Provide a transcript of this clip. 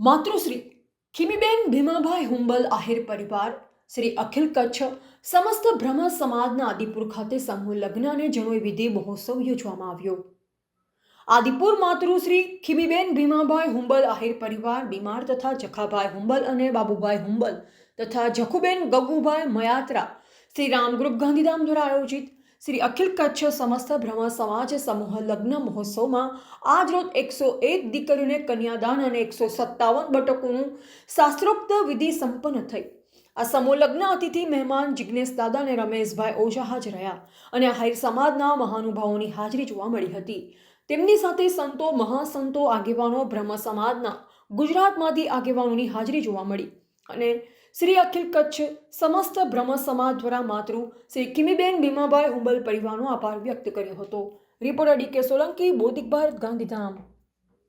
માતૃશ્રી ખીમીબેન ભીમાભાઈ હુંબલ આહિર પરિવાર શ્રી અખિલ કચ્છ સમસ્ત બ્રહ્મ સમાજના આદિપુર ખાતે સમૂહ લગ્ન અને જનોઈ વિધિ મહોત્સવ યોજવામાં આવ્યો આદિપુર માતૃશ્રી ખીમીબેન ભીમાભાઈ હુંબલ આહિર પરિવાર બીમાર તથા જખાભાઈ હુંબલ અને બાબુભાઈ હુંબલ તથા જખુબેન ગગુભાઈ મયાત્રા શ્રી રામ ગ્રુપ ગાંધીધામ દ્વારા આયોજિત શ્રી અખિલ કચ્છ સમસ્ત બ્રહ્મ સમાજ સમૂહ લગ્ન મહોત્સવમાં આજરોજ એકસો એક દીકરીઓને કન્યાદાન અને એકસો સત્તાવન બટકોનું શાસ્ત્રોક્ત વિધિ સંપન્ન થઈ. આ સમૂહ લગ્ન અતિથિ મહેમાન જિજ્ઞેશ દાદા અને રમેશભાઈ ઓઝા હાજર રહ્યા અને આહિર સમાજના મહાનુભાવોની હાજરી જોવા મળી હતી. તેમની સાથે સંતો, મહાસંતો, આગેવાનો, બ્રહ્મ સમાજના ગુજરાતમાંથી આગેવાનોની હાજરી જોવા મળી. અને શ્રી અખિલ કચ્છ સમસ્ત બ્રહ્મ સમાજ દ્વારા માતૃ શ્રી કિમીબેન ભીમાભાઈ હુંબલ પરિવારનો આભાર વ્યક્ત કર્યો હતો. રિપોર્ટર ડી કે સોલંકી, બૌદ્ધિક ભારત, ગાંધીધામ.